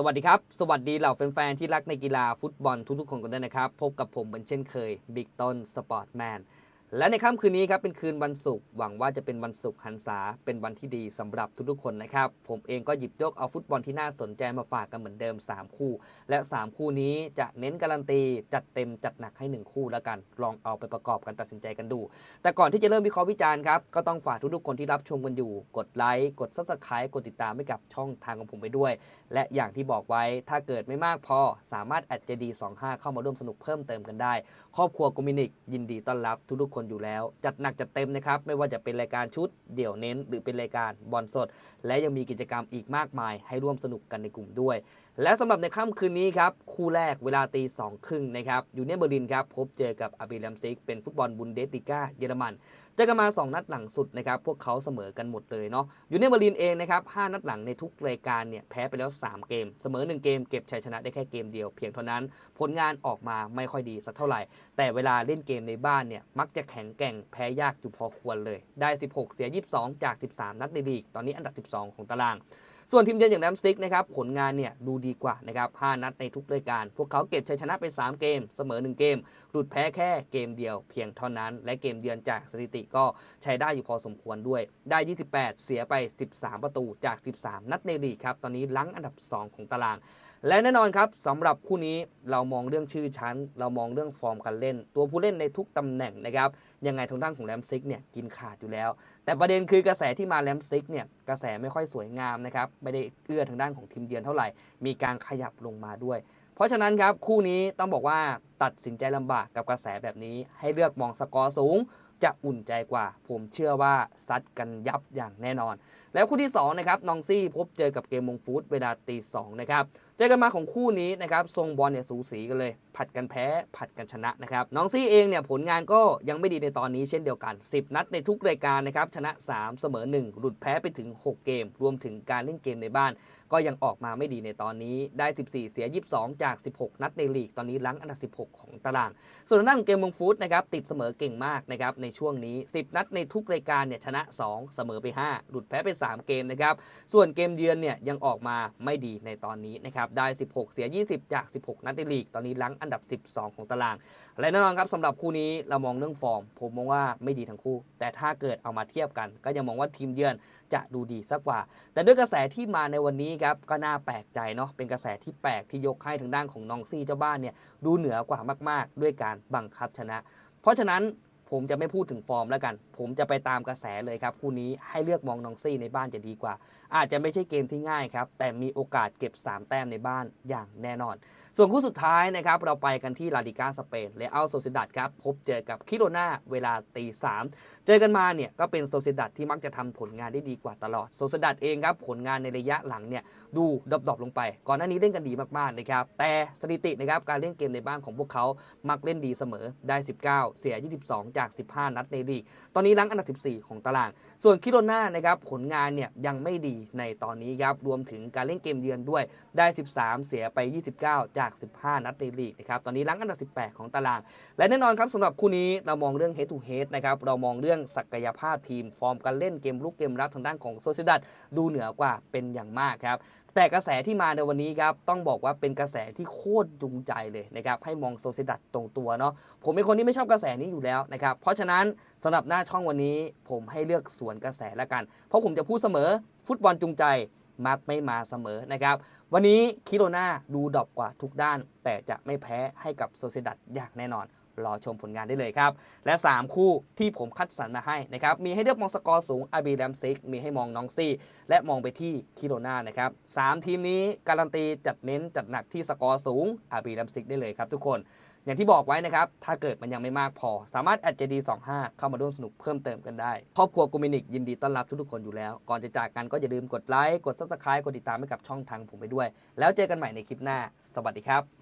สวัสดีครับ สวัสดีเหล่าแฟนๆที่รักในกีฬาฟุตบอลทุกๆคนกันด้วยนะครับ พบกับผมเหมือนเช่นเคยบิ๊กต้นสปอร์ตแมน และในค่ำคืนนี้ครับเป็นคืนวันศุกร์หวังว่าจะเป็นวันศุกร์หันษาเป็นวันที่ดีสำหรับทุกๆคนนะครับ ผมเองก็หยิบยกเอาฟุตบอลที่น่าสนใจมาฝากกันเหมือนเดิม 3 คู่ และ 3 คู่นี้จะเน้นการันตีจัดเต็มจัดหนักให้ 1 คู่แล้วกัน ลองเอาไปประกอบกันตัดสินใจกันดู แต่ก่อนที่จะเริ่มวิเคราะห์วิจารณ์ครับก็ต้องฝากทุกๆคนที่รับชมกันอยู่ กดไลค์กดซับสไครต์กดติดตามให้กับช่องทางของผมไปด้วย และอย่างที่บอกไว้ถ้าเกิดไม่มากพอสามารถแอดเจดี25เข้ามาร่วมสนุกเพิ่มเติมกันได้ ครอบครัวโกมินิกยินดีต้อนรับทุกๆคนอยู่แล้ว จัดหนักจัดเต็มนะครับ ไม่ว่าจะเป็นรายการชุดเดี่ยวเน้น หรือเป็นรายการบอลสด และยังมีกิจกรรมอีกมากมาย ให้ร่วมสนุกกันในกลุ่มด้วย และสำหรับในค่ำคืนนี้ครับ คู่แรกเวลาตีสองครึ่งนะครับอยู่เนยเบอร์ลินครับ พบเจอกับอาบิลัมซิก เป็นฟุตบอลบุนเดสติก้าเยอรมันเจอกันมา 2 นัดหลังสุดนะครับ พวกเขาเสมอกันหมดเลยเนาะอยู่ในเบอร์ลินเองนะครับ5นัดหลังในทุกรายการเนี่ยแพ้ไปแล้ว 3 เกม เสมอ 1 เกมเก็บชัยชนะได้แค่เกมเดียวเพียงเท่านั้น ผลงานออกมาไม่ค่อยดีสักเท่าไหร่ แต่เวลาเล่นเกมในบ้านเนี่ยมักจะแข็งแกร่งแพ้ยากอยู่พอควรเลย ได้ 16 เสีย 22 จาก 13 นัดในลีกตอนนี้อันดับ 12 ของตาราง ส่วนทีมเยือนอย่างแรมซิกนะครับผลงานเนี่ยดูดีกว่านะครับ5นัดในทุกรายการ พวกเขาเก็บชัยชนะไป 3 เกม เสมอ 1 เกม หลุดแพ้แค่เกมเดียวเพียงเท่านั้น และเกมเยือนจากสถิติก็ใช้ได้อยู่พอสมควรด้วย ได้ 28 เสียไป 13 ประตูจาก 13 นัดในลีกครับตอนนี้ลังอันดับ 2 ของตาราง และแน่นอนครับสำหรับคู่นี้เรามองเรื่องชื่อชั้น เรามองเรื่องฟอร์มการเล่น ตัวผู้เล่นในทุกตำแหน่งนะครับยังไงทางด้านของแรมซิกเนี่ยกินขาดอยู่แล้ว แต่ประเด็นคือกระแสที่มาแรมซิกเนี่ยกระแสไม่ค่อยสวยงามนะครับไม่ได้เอื้อทางด้านของทีมเยือนเท่าไหร่ มีการขยับลงมาด้วย เพราะฉะนั้นครับคู่นี้ต้องบอกว่าตัดสินใจลำบากกับกระแสแบบนี้ ให้เลือกมองสกอร์สูง จะอุ่นใจกว่า ผมเชื่อว่าซัดกันยับอย่างแน่นอน แล้วคู่ที่2นะครับนองซี่พบเจอกับเกมมงฟูดเวลาตีสองนะครับเจอกันมาของคู่นี้นะครับทรงบอลเนี่ยสูสีกันเลย ผัดกันแพ้ ผัดกันชนะนะครับน้องซี่เองเนี่ยผลงานก็ยังไม่ดีในตอนนี้เช่นเดียวกัน 10 นัดในทุกรายการนะครับชนะ 3 เสมอ 1 หลุดแพ้ไปถึง 6 เกม รวมถึงการเล่นเกมในบ้าน ก็ยังออกมาไม่ดีในตอนนี้ได้ 14 เสีย 22 จาก 16 นัดในลีกตอนนี้ลังอันดับ 16 ของตาราง ส่วนด้านของเกมมงฟูดนะครับติดเสมอเก่งมากนะครับในช่วงนี้ 10 นัดในทุกรายการเนี่ยชนะ 2 เสมอไป 5 หลุดแพ้ไป 3 เกมนะครับ ส่วนเกมเยือนเนี่ยยังออกมาไม่ดีในตอนนี้นะครับได้ 16 เสีย 20 จาก 16 นัดในลีก ตอนนี้ลังอันดับ 12 ของตาราง และแน่นอนครับสำหรับคู่นี้เรามองเรื่องฟอร์ม ผมมองว่าไม่ดีทั้งคู่ แต่ถ้าเกิดเอามาเทียบกัน ก็ยังมองว่าทีมเยือนจะดูดีสักกว่า แต่ด้วยกระแสที่มาในวันนี้ครับก็น่าแปลกใจเนาะเป็นกระแสที่แปลกที่ยกให้ทางด้านของนองซี่เจ้าบ้านเนี่ยดูเหนือกว่ามาก ๆ ด้วยการบังคับชนะ เพราะฉะนั้น ผมจะไม่พูดถึงฟอร์มแล้วกัน ผมจะไปตามกระแสเลยครับ คู่นี้ให้เลือกมองนองซี่ในบ้านจะดีกว่า อาจจะไม่ใช่เกมที่ง่ายครับ แต่มีโอกาสเก็บ 3 แต้มในบ้านอย่างแน่นอน ส่วนคู่สุดท้ายนะครับ เราไปกันที่ลาลิกาสเปนเลอัลโซซิดัดครับ พบเจอกับคิโรนาเวลาตีสามเจอกันมาเนี่ยก็เป็นโซซิดัดที่มักจะทำผลงานได้ดีกว่าตลอดโซซิดัดเองครับผลงานในระยะหลังเนี่ยดูดรอปลงไป ก่อนหน้านี้เล่นกันดีมากๆนะครับแต่สถิตินะครับการเล่นเกมในบ้านของพวกเขามักเล่นดีเสมอได้ 19 เสีย 22จาก 15 นัดในลีก ตอนนี้ลังอันดับ 14 ของตาราง ส่วนคิโรนานะครับผลงานเนี่ยยังไม่ดีในตอนนี้ครับรวมถึงการเล่นเกมเยือนด้วยได้ 13 เสียไป 29 จาก 15 นัดในลีกนะครับตอนนี้ลังอันดับ 18 ของตาราง และแน่นอนครับสำหรับคู่นี้เรามองเรื่อง head to head นะครับเรามองเรื่องศักยภาพทีม ฟอร์มการเล่นเกมลุกเกมรับทางด้านของโซซิดัดดูเหนือกว่าเป็นอย่างมากครับ แต่กระแสที่มาในวันนี้ครับ ต้องบอกว่าเป็นกระแสที่โคตรจูงใจเลยนะครับ ให้มองโซเซดัดตรงตัวเนาะผมเป็นคนที่ไม่ชอบกระแสนี้อยู่แล้วนะครับ เพราะฉะนั้นสำหรับหน้าช่องวันนี้ ผมให้เลือกสวนกระแสแล้วกัน เพราะผมจะพูดเสมอฟุตบอลจูงใจมักไม่มาเสมอนะครับ วันนี้คิโรนาดูดรอปกว่าทุกด้าน แต่จะไม่แพ้ให้กับโซเซดัดอย่างแน่นอน รอชมผลงานได้เลยครับ และ 3 คู่ที่ผมคัดสรรมาให้นะครับ มีให้เลือกมองสกอร์สูงอาบีแรมซิก มีให้มองน้องซี่ และมองไปที่คิโรนานะครับสามทีมนี้การันตีจัดเน้นจัดหนักที่สกอร์สูงอาบีแรมซิกได้เลยครับทุกคนอย่างที่บอกไว้นะครับ ถ้าเกิดมันยังไม่มากพอ สามารถแอดเจดี25เข้ามาร่วมสนุกเพิ่มเติมกันได้ ครอบครัวกูมินิกยินดีต้อนรับทุกๆคนอยู่แล้ว ก่อนจะจากกันก็อย่าลืมกดไลค์ กด subscribe กดติดตามให้กับช่องทางผมไปด้วย แล้วเจอกันใหม่ในคลิปหน้า สวัสดีครับ